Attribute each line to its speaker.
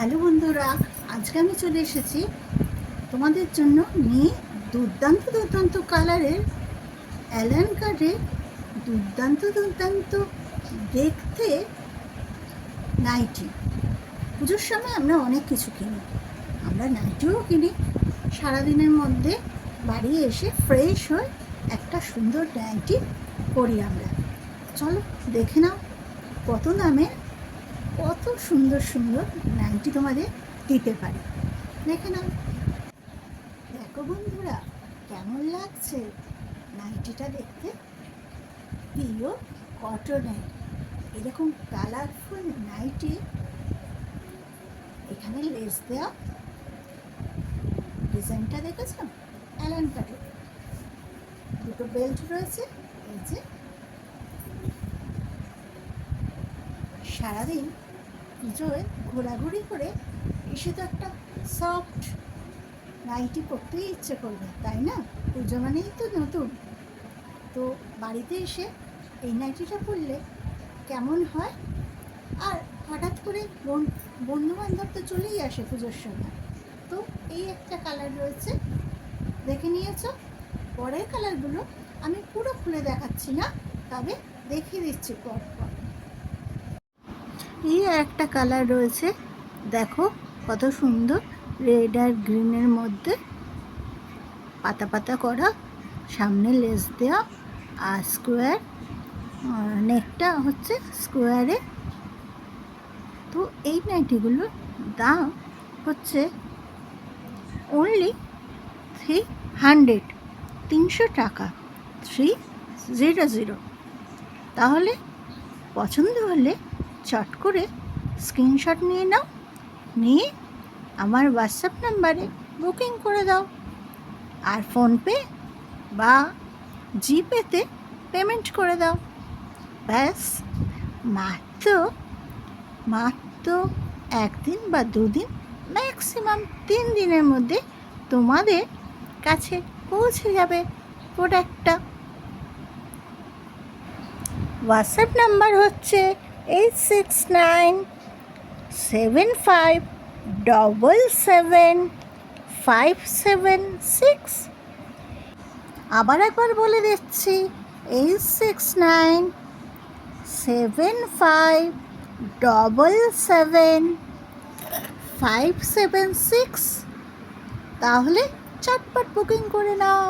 Speaker 1: Hello বন্ধুরা, আজকে আমি চলে এসেছি তোমাদের জন্য নিয়ে দুর্দান্ত দুর্দান্ত কালারের অ্যালান কার্ডে দুর্দান্ত দুর্দান্ত দেখতে নাইটি। পুজোর সময় আমরা অনেক কিছু কিনি। আমরা নাইটিও কিনি। সারাদিনের মধ্যে বাড়ি এসে ফ্রেশ হয়ে একটা সুন্দর নাইটি করি আমরা। চলো দেখে নাও কত দামে কত সুন্দর সুন্দর নাইটি তোমাদের দিতে পারি। দেখে নাও। দেখো বন্ধুরা, কেমন লাগছে নাইটিটা দেখতে? প্রিয় কটনের এরকম কালারফুল নাইটি এখানে লেস দেওয়া ডিজাইনটা দেখেছ? অ্যালান কাটে দুটো বেল্ট রয়েছে, এই যে সারাদিন পুজোয় ঘোরাঘুরি করে এসে তো একটা সফট নাইটি পরতেই ইচ্ছে করবে, তাই না? পুজো মানেই তো নতুন। তো বাড়িতে এসে এই নাইটিটা পরলে কেমন হয়? আর হঠাৎ করে বন্ধু বান্ধব তো চলেই আসে পুজোর সময়। তো এই একটা কালার রয়েছে, দেখে নিয়েছ? পরের কালারগুলো আমি পুরো খুলে দেখাচ্ছি না, তবে দেখিয়ে দিচ্ছি পর পর এই একটা কালার রয়েছে। দেখো কত সুন্দর। রেড আর গ্রিনের মধ্যে পাতা পাতা করা, সামনে লেস দেওয়া আর স্কোয়ার নেকটা হচ্ছে স্কোয়ারে তো এই নাইটিগুলোর দাম হচ্ছে অনলি থ্রি হান্ড্রেড তিনশো টাকা থ্রি জিরো জিরো তাহলে পছন্দ হলে চট করে স্ক্রিনশট নিয়ে নাও, নিয়ে আমার হোয়াটসঅ্যাপ নাম্বারে বুকিং করে দাও। আর ফোনপে বা জিপেতে পেমেন্ট করে দাও। ব্যাস, মাত্র মাত্র একদিন বা দুদিন, ম্যাক্সিমাম তিন দিনের মধ্যে তোমাদের কাছে পৌঁছে যাবে প্রোডাক্টটা। হোয়াটসঅ্যাপ নাম্বার হচ্ছে eight six nine seven five double seven five seven six আবার একবার বলে দিচ্ছি eight six nine seven five double seven five seven six তাহলে চটপট বুকিং করে নাও